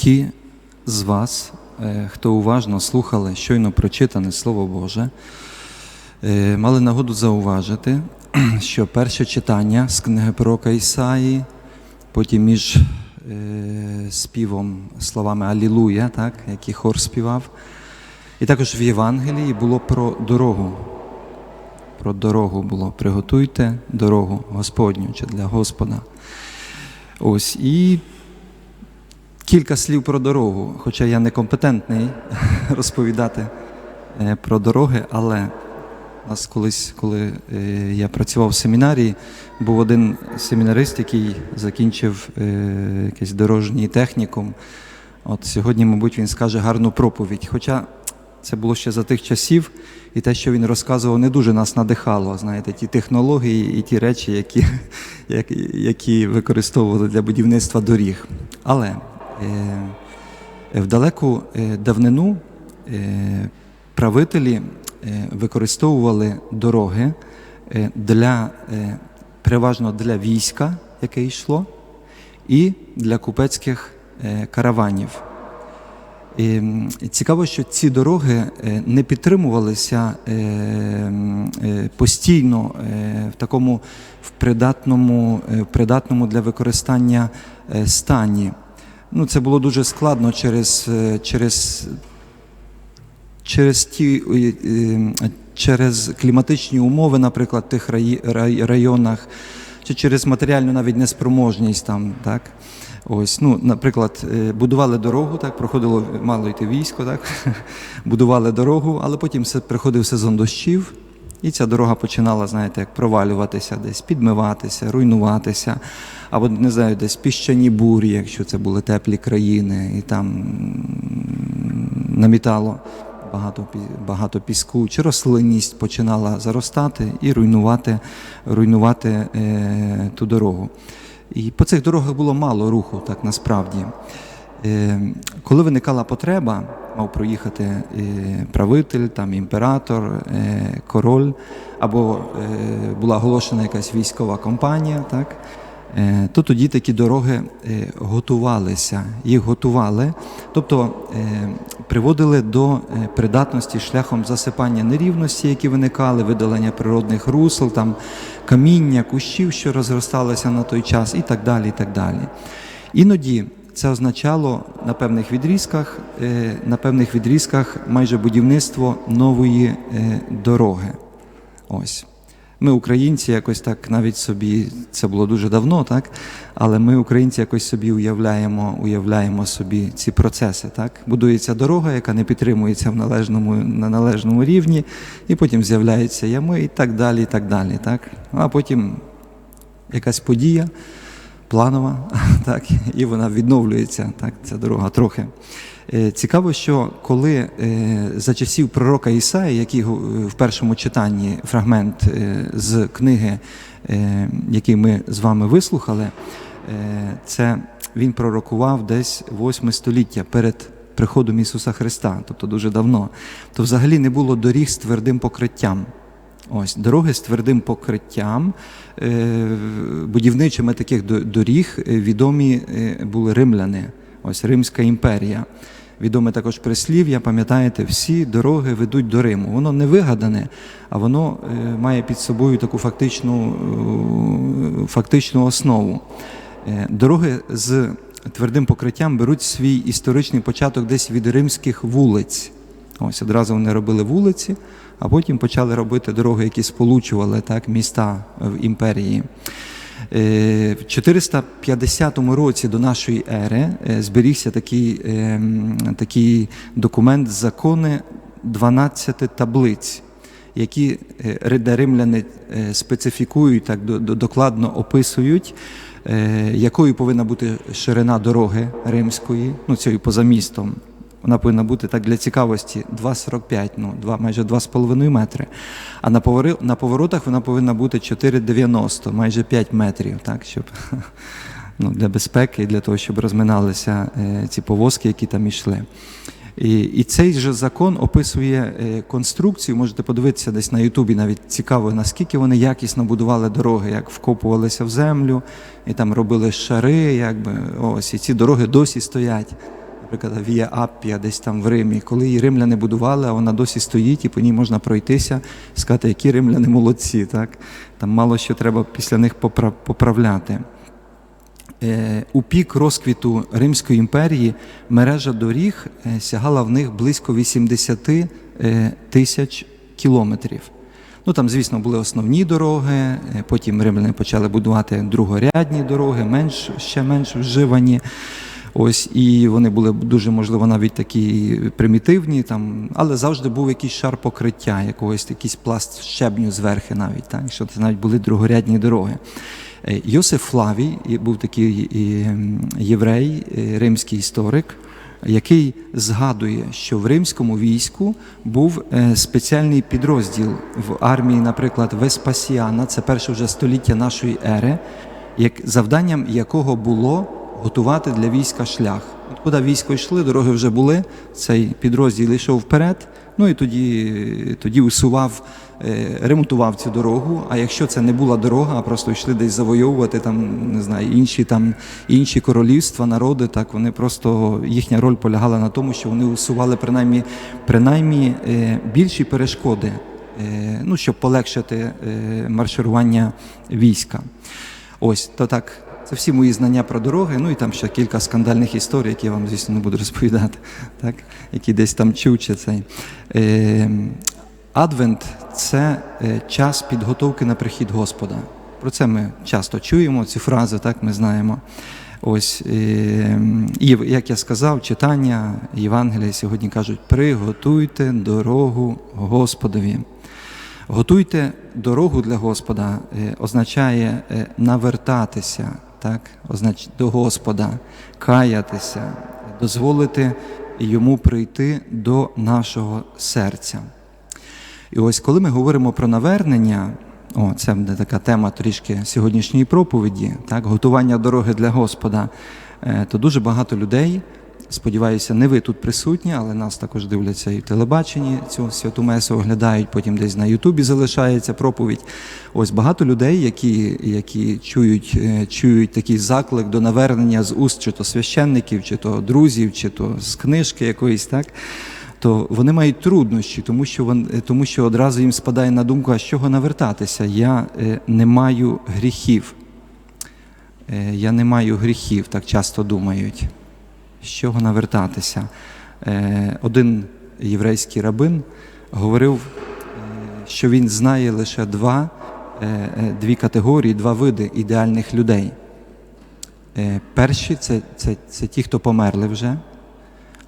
ті з вас, е, хто уважно слухали щойно прочитане Слово Боже, е, мали нагоду зауважити, що перше читання з книги пророка Ісаї, потім між е, співом словами Алілуя, так, який хор співав, і також в Євангелії було про дорогу. Про дорогу було. Приготуйте дорогу Господню чи для Господа. Ось і кілька слів про дорогу, хоча я не компетентний розповідати е, про дороги, але у нас колись, коли е, я працював в семінарії, був один семінарист, який закінчив е, якийсь дорожній технікум. От сьогодні, мабуть, він скаже гарну проповідь. Хоча це було ще за тих часів, і те, що він розказував, не дуже нас надихало. Знаєте, ті технології і ті речі, які, які, використовували для будівництва доріг. Але в далеку е, давнину е, правителі е, використовували дороги е, для, е, переважно для війська, яке йшло, і для купецьких е, караванів. І цікаво, що ці дороги е, не підтримувалися е, е, постійно е, в такому в придатному, е, в придатному для використання е, стані. Ну, це було дуже складно через, е, через, через, ті, е, е, через кліматичні умови, наприклад, в тих районах, чи через матеріальну навіть неспроможність там, так. Ось, ну, наприклад, будували дорогу, так, проходило мало йти військо, так, будували дорогу, але потім приходив сезон дощів, і ця дорога починала, знаєте, як провалюватися, десь підмиватися, руйнуватися, або не знаю, десь піщані бурі, якщо це були теплі країни, і там намітало багато, багато піску, чи рослинність починала заростати і руйнувати, руйнувати е, ту дорогу. І по цих дорогах було мало руху, так насправді. Е, коли виникала потреба, мав проїхати е, правитель, там, імператор, е, король, або була оголошена якась військова кампанія, так, то тоді такі дороги готувалися, їх готували, тобто приводили до придатності шляхом засипання нерівності, які виникали, видалення природних русел, там, каміння, кущів, що розросталися на той час, і так далі. І так далі. Іноді це означало на певних відрізках, е, на певних відрізках майже будівництво нової е, дороги. Ось. Ми, українці, якось так навіть собі, це було дуже давно, так? Але ми, українці, якось собі уявляємо, уявляємо собі ці процеси. Так? Будується дорога, яка не підтримується в належному, на належному рівні, і потім з'являються ями і так далі. і так далі, так? А потім якась подія планова, так, і вона відновлюється, так, ця дорога трохи. Е, Цікаво, що коли е, за часів пророка Ісаї, який го- в першому читанні фрагмент е, з книги, е, який ми з вами вислухали, е, це він пророкував десь 8 століття перед приходом Ісуса Христа, тобто дуже давно, то взагалі не було доріг з твердим покриттям. Ось дороги з твердим покриттям. Е, Будівничими таких доріг е, відомі е, були римляни, ось Римська імперія. Відоме також прислів'я, пам'ятаєте, всі дороги ведуть до Риму. Воно не вигадане, а воно має під собою таку фактичну, фактичну основу. Дороги з твердим покриттям беруть свій історичний початок десь від римських вулиць. Ось одразу вони робили вулиці, а потім почали робити дороги, які сполучували так, міста в імперії. Е, В 450 році до нашої ери е, зберігся такий, е, такий документ закони 12 таблиць, які е, римляни специфікують, так до- до- докладно описують, якою повинна бути ширина дороги римської, ну цієї поза містом. Вона повинна бути так для цікавості 2,45, ну, 2, майже 2,5 метри. А на, на поворотах вона повинна бути 4,90, майже 5 метрів, так, щоб ну, для безпеки і для того, щоб розминалися е, ці повозки, які там йшли. І, і цей же закон описує е, конструкцію. Можете подивитися десь на Ютубі, навіть цікаво, наскільки вони якісно будували дороги, як вкопувалися в землю, і там робили шари, якби ось і ці дороги досі стоять. Наприклад, Вія Аппія десь там в Римі. Коли її римляни будували, а вона досі стоїть, і по ній можна пройтися сказати, які римляни молодці. Так? Там мало що треба після них поправляти. Е, У пік розквіту Римської імперії мережа доріг е, сягала в них близько 80 е, тисяч кілометрів. Ну там, звісно, були основні дороги, потім римляни почали будувати другорядні дороги, менш, ще менш вживані. Ось, і вони були дуже, можливо, навіть такі примітивні, там, але завжди був якийсь шар покриття, якогось якийсь пласт щебню зверхи навіть, так, що це навіть були другорядні дороги. Е, Йосиф Флавій був такий єврей, е, римський історик, який згадує, що в римському війську був е, спеціальний підрозділ в армії, наприклад, Веспасіана, це перше вже століття нашої ери, як завданням якого було готувати для війська шлях. От куди військо йшли, дороги вже були, цей підрозділ йшов вперед, ну і тоді, тоді усував, е, ремонтував цю дорогу. А якщо це не була дорога, а просто йшли десь завойовувати там, не знаю, інші там інші королівства, народи, так вони просто їхня роль полягала на тому, що вони усували принаймні, принаймні е, більші перешкоди, е, ну, щоб полегшити марширування війська. Ось то так. Це всі мої знання про дороги, ну і там ще кілька скандальних історій, які я вам, звісно, не буду розповідати, так? які десь там чув чи цей. Е, Адвент це е, час підготовки на прихід Господа. Про це ми часто чуємо, ці фрази, так ми знаємо. Ось, е, і як я сказав, читання Євангелія сьогодні кажуть: приготуйте дорогу Господові. Готуйте дорогу для Господа е, означає е, навертатися так, означ... до Господа, каятися, дозволити йому прийти до нашого серця. І ось коли ми говоримо про навернення, о, це буде така тема трішки сьогоднішньої проповіді, так, готування дороги для Господа, е, то дуже багато людей, сподіваюся, не ви тут присутні, але нас також дивляться і в телебаченні цю святу месу оглядають, потім десь на Ютубі залишається проповідь. Ось багато людей, які, які чують, е, чують такий заклик до навернення з уст чи то священників, чи то друзів, чи то з книжки якоїсь, так то вони мають труднощі, тому що вон, е, тому що одразу їм спадає на думку, а з чого навертатися? Я е, не маю гріхів. Я не маю гріхів, так часто думають. З чого навертатися? Е, один єврейський рабин говорив, е, що він знає лише два, е, дві категорії, два види ідеальних людей. Перші це, це, це ті, хто померли вже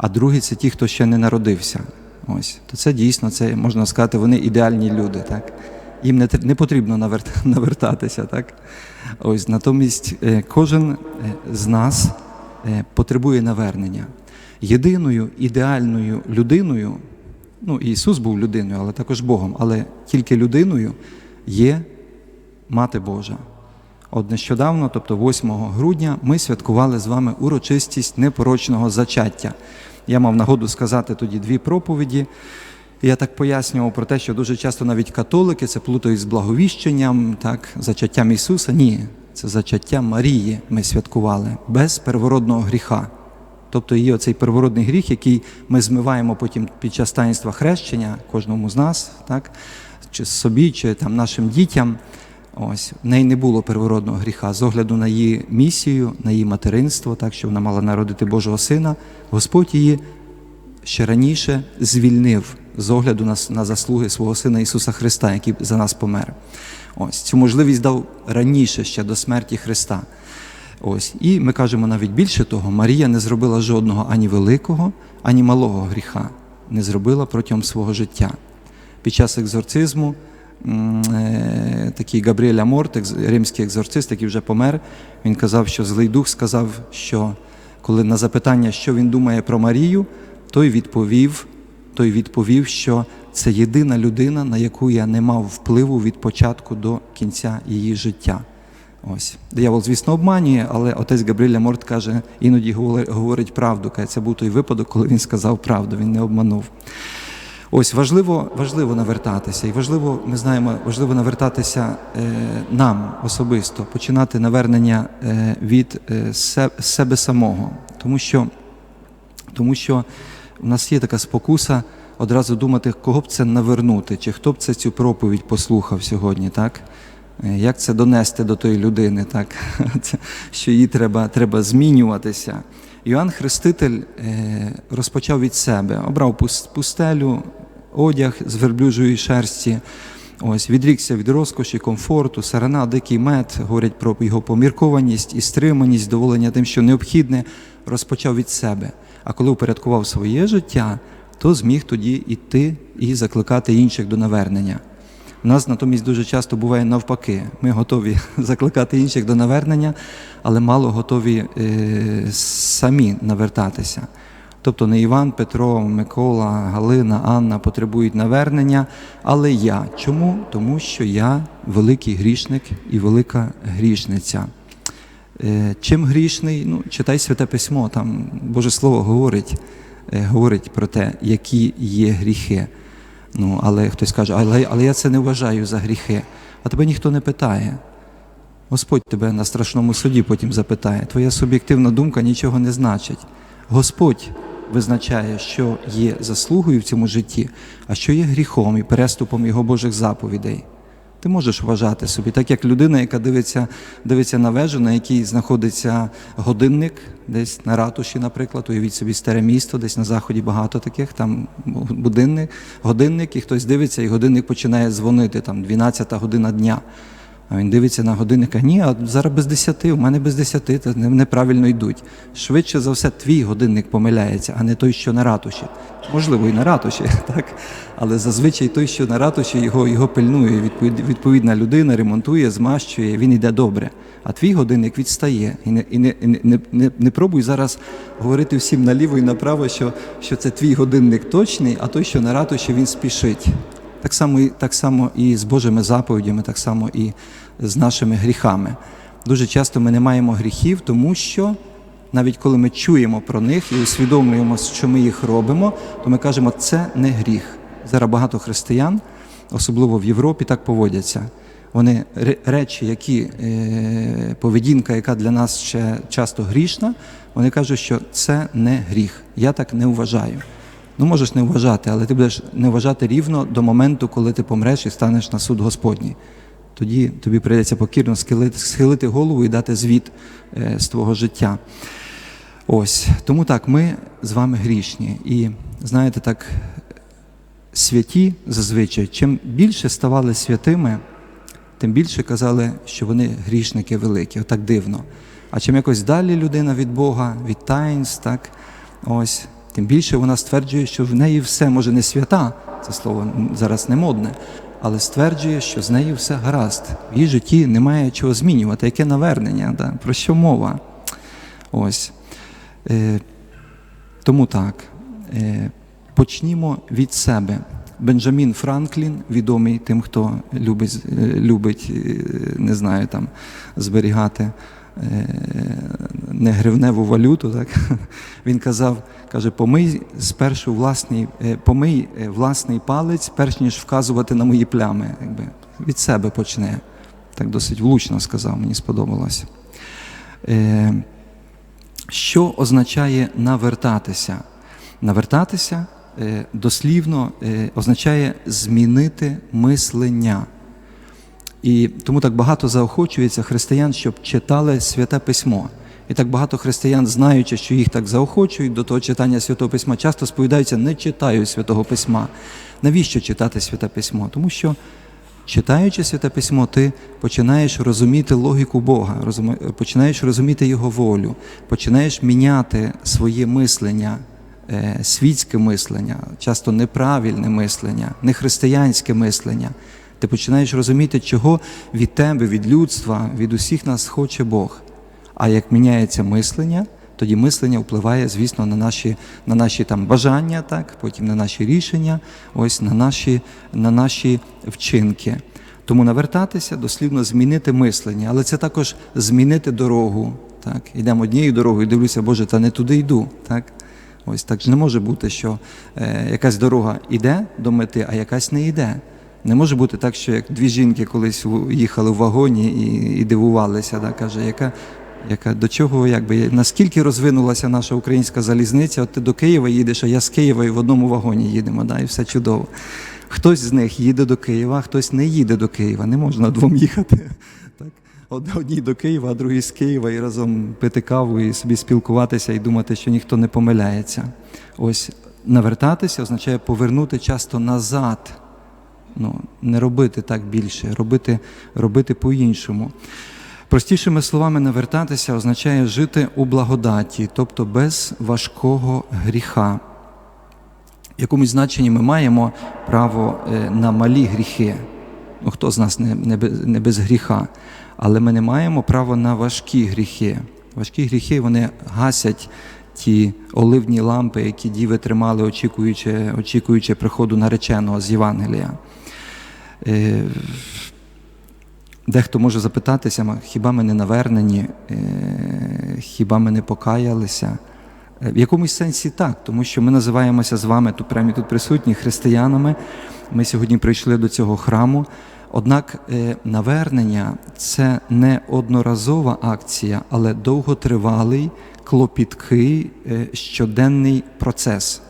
а другий це ті, хто ще не народився. Ось. То це дійсно, це можна сказати, вони ідеальні люди. Так? Їм не, не потрібно навертатися. Так? Ось, натомість кожен з нас потребує навернення. Єдиною ідеальною людиною, ну Ісус був людиною, але також Богом, але тільки людиною є Мати Божа. От нещодавно, тобто 8 грудня, ми святкували з вами урочистість непорочного зачаття. Я мав нагоду сказати тоді дві проповіді. Я так пояснював про те, що дуже часто навіть католики це плутають з благовіщенням, так, зачаттям Ісуса. Ні, це зачаття Марії ми святкували без первородного гріха. Тобто є оцей первородний гріх, який ми змиваємо потім під час таїнства хрещення кожному з нас, так, чи собі, чи там нашим дітям. Ось в неї не було первородного гріха з огляду на її місію, на її материнство, так що вона мала народити Божого сина. Господь її ще раніше звільнив з огляду на, на заслуги свого сина Ісуса Христа, який за нас помер. Ось цю можливість дав раніше ще до смерті Христа. Ось і ми кажемо навіть більше того, Марія не зробила жодного ані великого, ані малого гріха, не зробила протягом свого життя. Під час екзорцизму е, такий Габріель Аморт, римський екзорцист, який вже помер, він казав, що злий дух сказав, що коли на запитання, що він думає про Марію, той відповів, той відповів, що це єдина людина, на яку я не мав впливу від початку до кінця її життя. Ось. Диявол, звісно, обманює, але отець Габріеля Морт каже, іноді говорить- правду. Каже, це був той випадок, коли він сказав правду, він не обманув. Ось важливо, важливо навертатися, і важливо, ми знаємо, важливо навертатися е, нам особисто, починати навернення е, від е, се- себе самого. Тому що Тому що у нас є така спокуса одразу думати, кого б це навернути, чи хто б це цю проповідь послухав сьогодні, так? Е, Як це донести до тої людини, так? Що їй треба, треба змінюватися. Йоанн Хреститель е, розпочав від себе, обрав пус- пустелю, одяг з верблюжої шерсті, ось, відрікся від розкоші, комфорту, сарана, дикий мед, говорять про його поміркованість і стриманість, доволення тим, що необхідне, розпочав від себе. А коли упорядкував своє життя, то зміг тоді йти і закликати інших до навернення. У нас натомість дуже часто буває навпаки. Ми готові закликати інших до навернення, але мало готові е, самі навертатися. Тобто не Іван, Петро, Микола, Галина, Анна потребують навернення, але я. Чому? Тому що я великий грішник і велика грішниця. Е, Чим грішний? Ну, читай святе письмо, там Боже Слово говорить, говорить про те, які є гріхи. Ну, але хтось каже, але, але я це не вважаю за гріхи. А тебе ніхто не питає. Господь тебе на страшному суді потім запитає. Твоя суб'єктивна думка нічого не значить. Господь визначає, що є заслугою в цьому житті, а що є гріхом і переступом його Божих заповідей. Ти можеш вважати собі, так як людина, яка дивиться, дивиться на вежу, на якій знаходиться годинник, десь на ратуші, наприклад, уявіть собі старе місто, десь на заході багато таких, там будинник, годинник, і хтось дивиться, і годинник починає дзвонити, там 12 година дня. А він дивиться на годинника, ні, а зараз без десяти, у мене без десяти, то неправильно йдуть. Швидше за все, твій годинник помиляється, а не той, що на ратуші. Можливо, і на ратуші, так? Але зазвичай той, що на ратуші, його, його пильнує. Відповід- Відповідна людина ремонтує, змащує, він йде добре. А твій годинник відстає. І не, і не, і не, не, не пробуй зараз говорити всім наліво і направо, що, що це твій годинник точний, а той, що на ратуші, він спішить. Так само, так само і з Божими заповідями, так само і з нашими гріхами. Дуже часто ми не маємо гріхів, тому що навіть коли ми чуємо про них і усвідомлюємо, що ми їх робимо, то ми кажемо, це не гріх. Зараз багато християн, особливо в Європі, так поводяться. Вони речі, які е, поведінка, яка для нас ще часто грішна, вони кажуть, що це не гріх. Я так не вважаю. Ну, можеш не вважати, але ти будеш не вважати рівно до моменту, коли ти помреш і станеш на суд Господній. Тоді тобі прийдеться покірно схилити, голову і дати звіт е, з твого життя. Ось тому так, ми з вами грішні. І знаєте, так святі зазвичай, чим більше ставали святими, тим більше казали, що вони грішники великі, отак дивно. А чим якось далі людина від Бога, від таїнств, так, ось, тим більше вона стверджує, що в неї все може не свята, це слово зараз не модне, але стверджує, що з нею все гаразд. В її житті немає чого змінювати. Яке навернення? Да? Про що мова? Ось. Е, тому так. Е, почнімо від себе. Бенджамін Франклін, відомий тим, хто любить, е, любить е, не знаю, там, зберігати е, негривневу валюту, так? він казав, каже, помий спершу власний, е, помий е, власний палець, перш ніж вказувати на мої плями. Якби. Від себе почне. Так досить влучно сказав, мені сподобалося. Що означає навертатися? Навертатися дослівно означає змінити мислення. І тому так багато заохочується християн, щоб читали святе письмо. І так багато християн, знаючи, що їх так заохочують до того читання святого письма, часто сповідаються, не читаю святого письма. Навіщо читати святе письмо? Тому що читаючи святе письмо, ти починаєш розуміти логіку Бога, починаєш розуміти Його волю, починаєш міняти своє мислення, е, світське мислення, часто неправильне мислення, нехристиянське мислення. Ти починаєш розуміти, чого від тебе, від людства, від усіх нас хоче Бог. А як міняється мислення, тоді мислення впливає, звісно, на наші, на наші там бажання, так, потім на наші рішення, ось на наші, на наші вчинки. Тому навертатися, дослівно змінити мислення, але це також змінити дорогу. Так. Йдемо однією дорогою, дивлюся, Боже, та не туди йду. Так. Ось так ж не може бути, що е, якась дорога йде до мети, а якась не йде. Не може бути так, що як дві жінки колись їхали в вагоні і, і дивувалися, да, каже, яка яка до чого, якби наскільки розвинулася наша українська залізниця, от ти до Києва їдеш, а я з Києва і в одному вагоні їдемо, да, і все чудово. Хтось з них їде до Києва, а хтось не їде до Києва. Не можна двом їхати. Так? Од- Одні до Києва, а другі з Києва і разом пити каву і собі спілкуватися і думати, що ніхто не помиляється. Ось навертатися означає повернути часто назад. Ну, не робити так більше, робити, робити по-іншому. Простішими словами, навертатися означає жити у благодаті, тобто без важкого гріха. В якомусь значенні ми маємо право е, на малі гріхи. Ну, хто з нас не, не, не без гріха? Але ми не маємо права на важкі гріхи. Важкі гріхи вони гасять ті оливні лампи, які діви тримали, очікуючи, очікуючи приходу нареченого з Євангелія. Е, Дехто може запитатися, хіба ми не навернені, Е, хіба ми не покаялися? Е, В якомусь сенсі так, тому що ми називаємося з вами тут прямо тут присутні християнами. Ми сьогодні прийшли до цього храму. Однак навернення це не одноразова акція, але довготривалий, клопіткий, щоденний процес.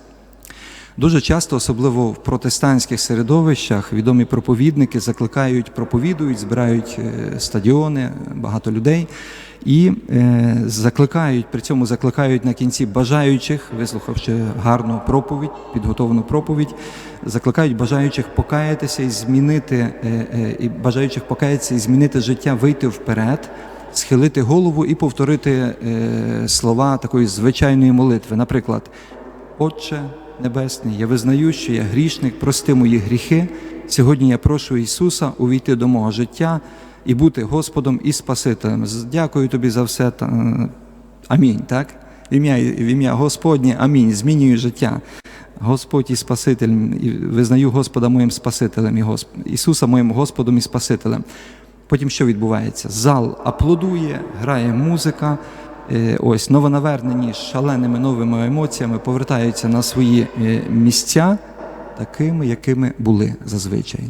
Дуже часто, особливо в протестантських середовищах, відомі проповідники закликають, проповідують, збирають е, стадіони, багато людей і е, закликають, при цьому закликають на кінці бажаючих, вислухавши гарну проповідь, підготовлену проповідь, закликають бажаючих покаятися і змінити, е, і бажаючих покаятися і змінити життя, вийти вперед, схилити голову і повторити е, слова такої звичайної молитви. Наприклад, Отче Небесний, я визнаю, що я грішник, прости мої гріхи. Сьогодні я прошу Ісуса увійти до мого життя і бути Господом і Спасителем. Дякую тобі за все. е, Амінь. Так? В ім'я, в ім'я Господнє, амінь. Змінюю життя. Господь і Спаситель, визнаю Господа моїм Спасителем і Госп... Ісуса моїм Господом і Спасителем. Потім що відбувається? Зал аплодує, грає музика. Е, Ось новонавернені шаленими новими емоціями повертаються на свої е, місця, такими, якими були зазвичай.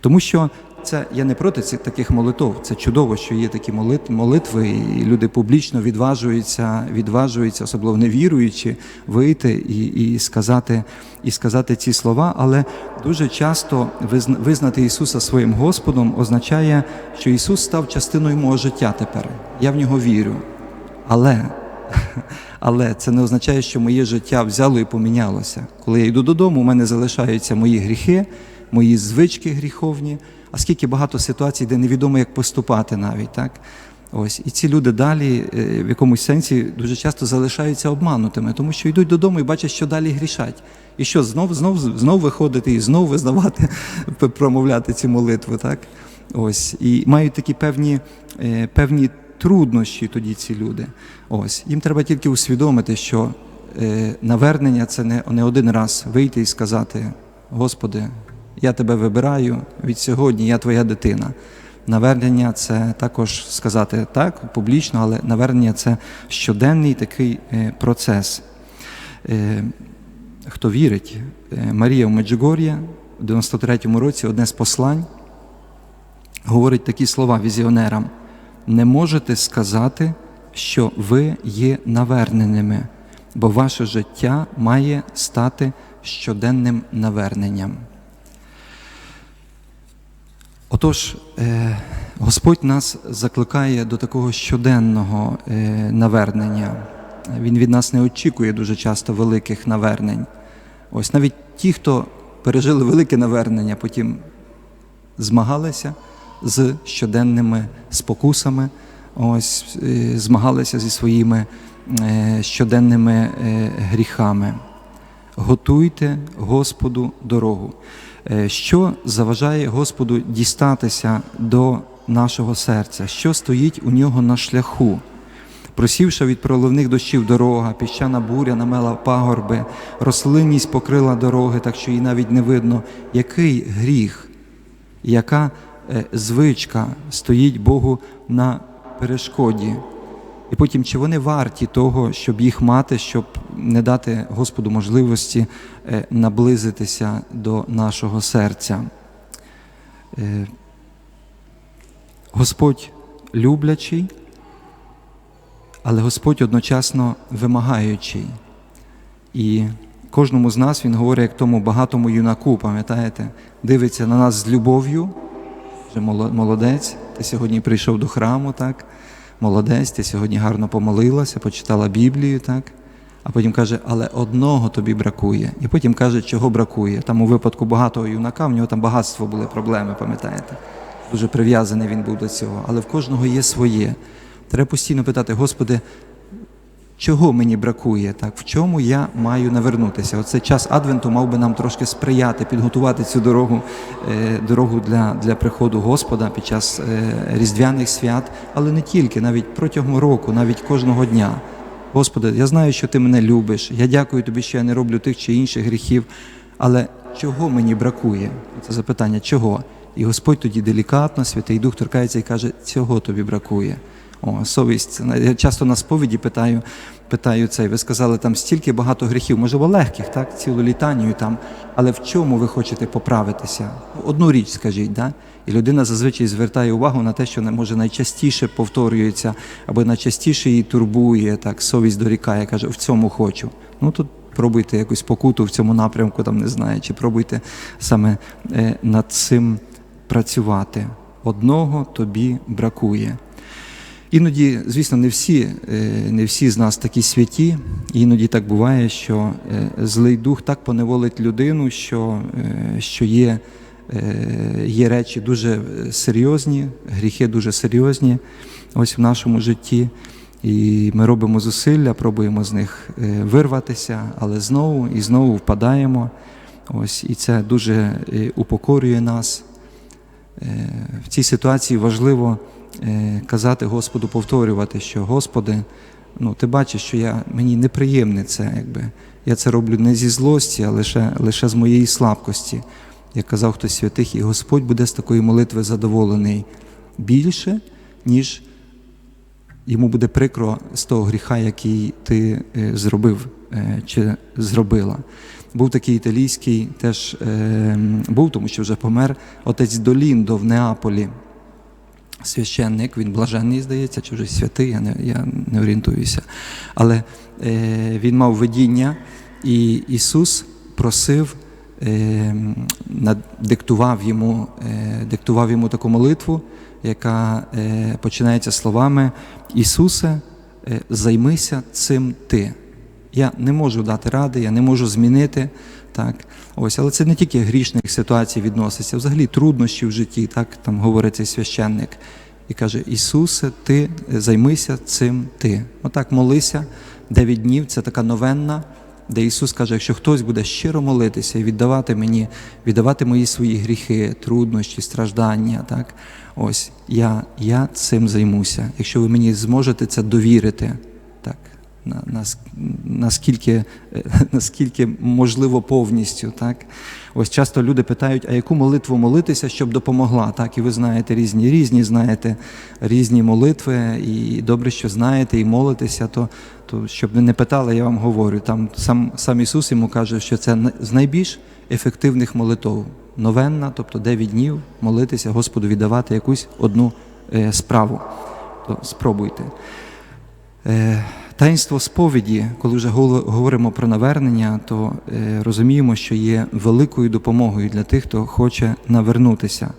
Тому що це я не проти цих таких молитов. Це чудово, що є такі молит- молитви, і люди публічно відважуються, відважуються, особливо невіруючи, вийти і, і, сказати, і сказати ці слова. Але дуже часто визна- визнати Ісуса своїм Господом означає, що Ісус став частиною мого життя тепер. Я в нього вірю. Але, але це не означає, що моє життя взяло і помінялося. Коли я йду додому, у мене залишаються мої гріхи, мої звички гріховні, а скільки багато ситуацій, де невідомо, як поступати навіть. так? Ось. І ці люди далі е, в якомусь сенсі дуже часто залишаються обманутими, тому що йдуть додому і бачать, що далі грішать. І що, знов, знов, знов виходити і знов визнавати, промовляти ці молитви, так? Ось. І мають такі певні, е, певні труднощі тоді ці люди. Ось. Їм треба тільки усвідомити, що е, навернення це не, не один раз вийти і сказати: Господи, я тебе вибираю від сьогодні, я твоя дитина. Навернення це також сказати так публічно, але навернення це щоденний такий е, процес. Е, Хто вірить, Марія в Меджугор'я в 93-му році одне з послань говорить такі слова візіонерам: не можете сказати, що ви є наверненими, бо ваше життя має стати щоденним наверненням. Отож, е, Господь нас закликає до такого щоденного е, навернення. Він від нас не очікує дуже часто великих навернень. Ось навіть ті, хто пережили велике навернення, потім змагалися з щоденними спокусами, ось е, змагалися зі своїми е, щоденними е, гріхами. Готуйте Господу дорогу. Що заважає Господу дістатися до нашого серця? Що стоїть у нього на шляху? Просівши від проливних дощів дорога, піщана буря намела пагорби, рослинність покрила дороги, так що її навіть не видно. Який гріх, яка звичка стоїть Богу на перешкоді? І потім, чи вони варті того, щоб їх мати, щоб не дати Господу можливості е, наблизитися до нашого серця? Е, Господь люблячий, але Господь одночасно вимагаючий. І кожному з нас Він говорить, як тому багатому юнаку, пам'ятаєте, дивиться на нас з любов'ю, вже молодець, ти сьогодні прийшов до храму, так? Молодець, ти сьогодні гарно помолилася, почитала Біблію, так? А потім каже, але одного тобі бракує. І потім каже, чого бракує. Там у випадку багатого юнака, в нього там багатство були проблеми, пам'ятаєте? Дуже прив'язаний він був до цього. Але в кожного є своє. Треба постійно питати, Господи, чого мені бракує, так в чому я маю навернутися? Оцей час Адвенту мав би нам трошки сприяти, підготувати цю дорогу, е, дорогу для, для приходу Господа під час е, різдвяних свят, але не тільки, навіть протягом року, навіть кожного дня. Господи, я знаю, що ти мене любиш. Я дякую тобі, що я не роблю тих чи інших гріхів. Але чого мені бракує? Це запитання, чого? І Господь тоді делікатно, Святий Дух торкається і каже, цього тобі бракує. О, совість. Я часто на сповіді питаю, питаю цей. Ви сказали, там стільки багато гріхів, можливо, легких, так, цілу літанію там. Але в чому ви хочете поправитися? Одну річ скажіть, да? І людина зазвичай звертає увагу на те, що може найчастіше повторюється, або найчастіше її турбує, так, совість дорікає, каже, в цьому хочу. Ну тут пробуйте якусь покуту в цьому напрямку, там не знаю, чи пробуйте саме е, над цим працювати. Одного тобі бракує. Іноді, звісно, не всі, е, не всі з нас такі святі. Іноді так буває, що е, злий дух так поневолить людину, що, е, що є, є речі дуже серйозні, гріхи дуже серйозні ось в нашому житті. І ми робимо зусилля, пробуємо з них вирватися, але знову і знову впадаємо. Ось, і це дуже упокорює нас. В цій ситуації важливо казати Господу, повторювати, що Господи, ну ти бачиш, що я, мені неприємне це, якби. Я це роблю не зі злості, а лише, лише з моєї слабкості. Як казав хтось святих, і Господь буде з такої молитви задоволений більше, ніж йому буде прикро з того гріха, який ти е, зробив е, чи зробила. Був такий італійський, теж е, був, тому що вже помер отець Доліндо в Неаполі. Священник, він блаженний, здається, чи вже святий, я не, я не орієнтуюся. Але е, він мав видіння, і Ісус просив, е, диктував, йому, е, диктував йому таку молитву, яка е, починається словами Ісусе, займися цим ти. Я не можу дати ради, я не можу змінити. Так, ось, але це не тільки грішних ситуацій відноситься, взагалі труднощі в житті, так там говорить цей священник. І каже: Ісусе, ти займися цим ти. Отак молися. Дев'ять днів це така новенна, де Ісус каже, якщо хтось буде щиро молитися і віддавати мені, віддавати мої свої гріхи, труднощі, страждання, так, ось я, я цим займуся. Якщо ви мені зможете це довірити, так, наскільки, наскільки можливо повністю. Так? Ось часто люди питають, а яку молитву молитися, щоб допомогла. Так? І ви знаєте різні, різні знаєте різні молитви, і добре, що знаєте, і молитеся, то, то щоб ви не питали, я вам говорю. Там сам, сам Ісус йому каже, що це з найбільш ефективних молитв. Новенна, тобто 9 днів молитися, Господу віддавати якусь одну е, справу. То спробуйте. Е, Таїнство сповіді, коли вже говоримо про навернення, то е, розуміємо, що є великою допомогою для тих, хто хоче навернутися.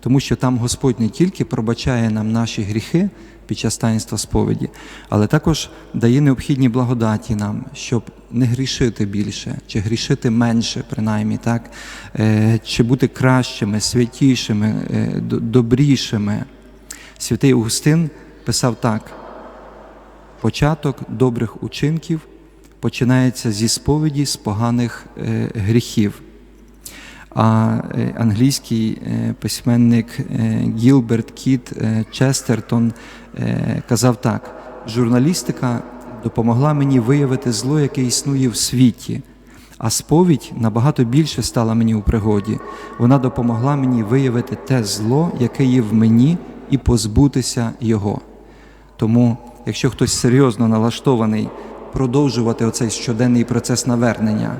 Тому що там Господь не тільки пробачає нам наші гріхи під час таїнства сповіді, але також дає необхідні благодаті нам, щоб не грішити більше, чи грішити менше, принаймні, так? Е, чи бути кращими, святішими, е, добрішими. Святий Августин писав так. Початок добрих учинків починається зі сповіді з поганих е, гріхів. А е, англійський е, письменник Гілберт Кіт Честертон казав так: журналістика допомогла мені виявити зло, яке існує в світі. А сповідь набагато більше стала мені у пригоді. Вона допомогла мені виявити те зло, яке є в мені, і позбутися його. Тому, якщо хтось серйозно налаштований продовжувати оцей щоденний процес навернення,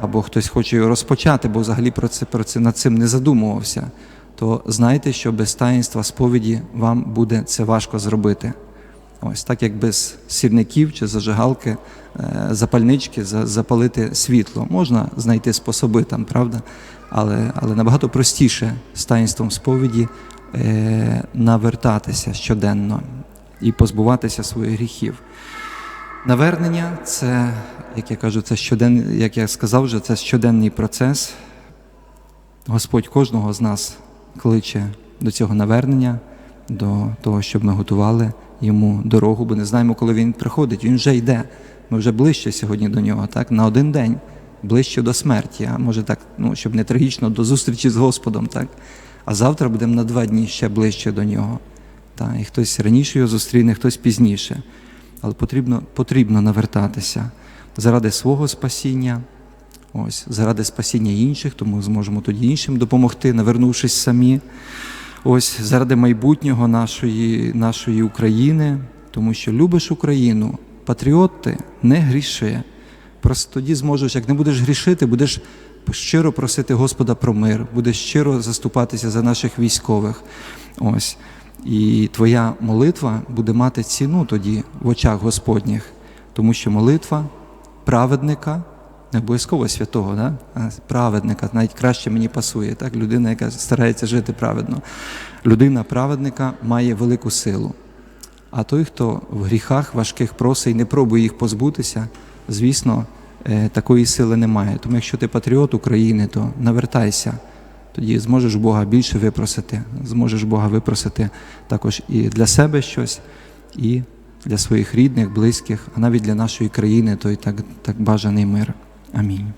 або хтось хоче його розпочати, бо взагалі про це, про це над цим не задумувався, то знайте, що без таїнства сповіді вам буде це важко зробити. Ось так, як без сірників чи зажигалки, е, запальнички запалити світло. Можна знайти способи там, правда? Але, але набагато простіше з таїнством сповіді е, навертатися щоденно і позбуватися своїх гріхів. Навернення це, як я кажу, це щоден, як я сказав вже, це щоденний процес. Господь кожного з нас кличе до цього навернення, до того, щоб ми готували йому дорогу, бо не знаємо, коли він приходить. Він вже йде. Ми вже ближче сьогодні до нього, так? На один день, ближче до смерті, а може так, ну, щоб не трагічно, до зустрічі з Господом, так? А завтра будемо на два дні ще ближче до нього. Так? І хтось раніше його зустріне, хтось пізніше. Але потрібно, потрібно навертатися заради свого спасіння, ось, заради спасіння інших, тому зможемо тоді іншим допомогти, навернувшись самі. Ось заради майбутнього нашої, нашої України, тому що любиш Україну, патріот ти, не гріши. Просто тоді зможеш, як не будеш грішити, будеш щиро просити Господа про мир, будеш щиро заступатися за наших військових. Ось. І твоя молитва буде мати ціну тоді в очах Господніх, тому що молитва праведника, не обов'язково святого, да? а праведника, навіть краще мені пасує, так? людина, яка старається жити праведно. Людина праведника має велику силу. А той, хто в гріхах важких просить і не пробує їх позбутися, звісно, е, такої сили немає. Тому якщо ти патріот України, то навертайся. Тоді зможеш Бога більше випросити, зможеш Бога випросити також і для себе щось, і для своїх рідних, близьких, а навіть для нашої країни той так, так бажаний мир. Амінь.